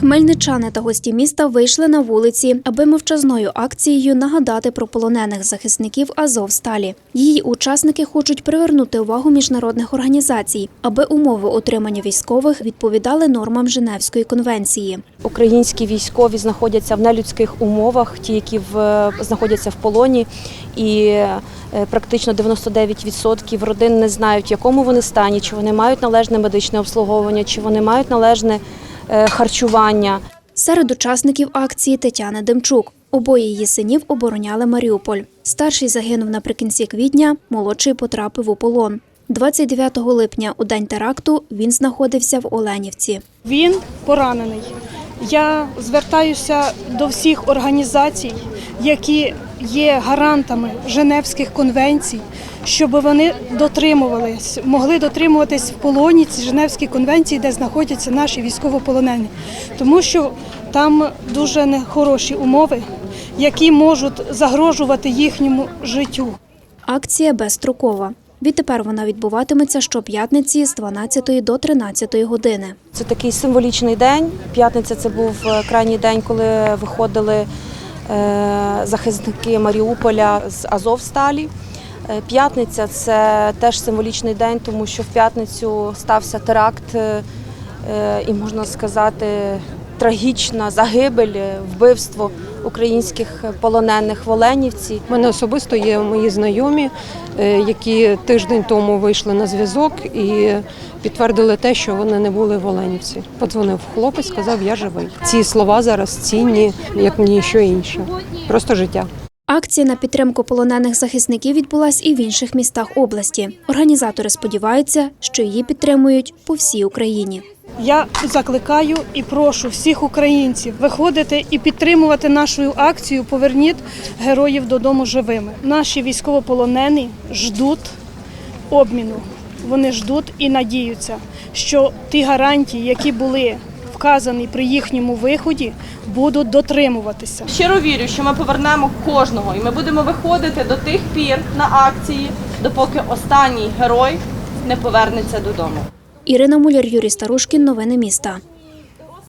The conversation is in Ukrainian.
Хмельничани та гості міста вийшли на вулиці, аби мовчазною акцією нагадати про полонених захисників Азовсталі. Її учасники хочуть привернути увагу міжнародних організацій, аби умови утримання військових відповідали нормам Женевської конвенції. Українські військові знаходяться в нелюдських умовах, ті, які в, знаходяться в полоні, і е, практично 99% родин не знають, в якому вони стані, чи вони мають належне медичне обслуговування, чи вони мають належне харчування. Серед учасників акції Тетяна Демчук. Обоє її синів обороняли Маріуполь. Старший загинув наприкінці квітня, молодший потрапив у полон. 29 липня, у день теракту, він знаходився в Оленівці. Він поранений. Я звертаюся до всіх організацій, які є гарантами Женевських конвенцій, щоб вони дотримувались, могли дотримуватись в полоні ці Женевські конвенції, де знаходяться наші військовополонені, тому що там дуже нехороші умови, які можуть загрожувати їхньому життю. Акція безстрокова. Відтепер вона відбуватиметься щоп'ятниці з 12 до 13 години. Це такий символічний день. П'ятниця це був е, крайній день, коли виходили захисники Маріуполя з Азовсталі. Е, П'ятниця це теж символічний день, тому що в п'ятницю стався теракт е, е, і можна сказати трагічна загибель, е, вбивство українських полонених в Оленівці. У мене особисто є мої знайомі, е, які тиждень тому вийшли на зв'язок і підтвердили те, що вони не були в Оленівці. Подзвонив хлопець, сказав, я живий. Ці слова зараз цінні, як ніщо інше. Просто життя. Акція на підтримку полонених захисників відбулась і в інших містах області. Організатори сподіваються, що її підтримують по всій Україні. Я закликаю і прошу всіх українців виходити і підтримувати нашу акцію Поверніть героїв додому живими. Наші військовополонені ждуть обміну. Вони ждуть і надіються, що ті гарантії, які були вказані при їхньому виході, будуть дотримуватися. Щиро вірю, що ми повернемо кожного, і ми будемо виходити до тих пір на акції, допоки останній герой не повернеться додому. Ірина Муляр, Юрій Старушкін. Новини міста.